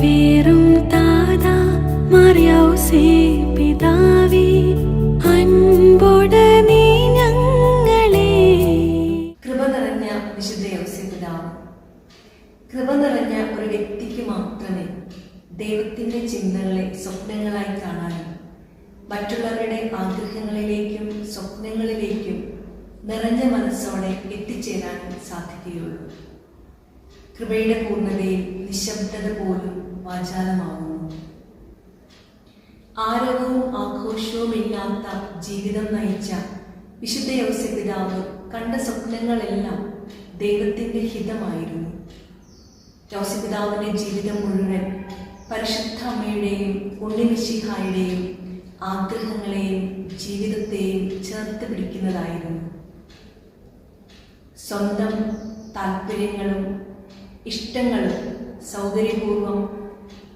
വേറും താതാ മറിയൗസേ പിതാവേ അൻപൊട് നീ ഞങ്ങളെ. കൃപ നിറഞ്ഞ ഒരു വ്യക്തിക്ക് മാത്രമേ ദൈവത്തിന്റെ ചിന്തകളെ സ്വപ്നങ്ങളായി കാണാനും മറ്റുള്ളവരുടെ ആഗ്രഹങ്ങളിലേക്കും സ്വപ്നങ്ങളിലേക്കും നിറഞ്ഞ മനസ്സോടെ എത്തിച്ചേരാനും സാധിക്കുകയുള്ളൂ. കൃപയുടെ പൂർണതയിൽ നിശബ്ദത പോലും വാചാലമാകുന്നു ആരവവും ആഘോഷവും ഇല്ലാത്ത ജീവിതം നയിച്ച വിശുദ്ധ യോസപിതാവ് കണ്ട സ്വപ്നങ്ങളെല്ലാം ദൈവത്തിന്റെ ഹിതമായിരുന്നു. യൗസപിതാവിന്റെ ജീവിതം മുഴുവൻ പരിശുദ്ധ അമ്മയുടെയും ഉണ്ണിമിശിഹായുടെയും ആഗ്രഹങ്ങളെയും ജീവിതത്തെയും ചേർത്ത് പിടിക്കുന്നതായിരുന്നു. സ്വന്തം താല്പര്യങ്ങളും ഇഷ്ടങ്ങളും സൗകര്യപൂർവം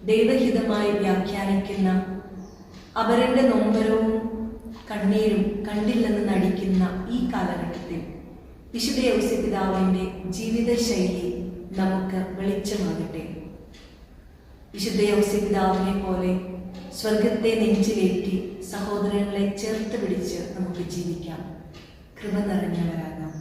ദൈവഹിതമായി വ്യാഖ്യാനിക്കുന്ന അവരുടെ നൊമ്പരവും കണ്ണീരും കണ്ടില്ലെന്ന് നടിക്കുന്ന ഈ കാലഘട്ടത്തിൽ വിശുദ്ധ യൗസ്യപിതാവിന്റെ ജീവിതശൈലി നമുക്ക് വെളിച്ചമാകട്ടെ. വിശുദ്ധ യൗസ്യപിതാവിനെ പോലെ സ്വർഗത്തെ നെഞ്ചിലേറ്റി സഹോദരങ്ങളെ ചേർത്ത് പിടിച്ച് നമുക്ക് ജീവിക്കാം. കൃപ നിറഞ്ഞവരാകാം.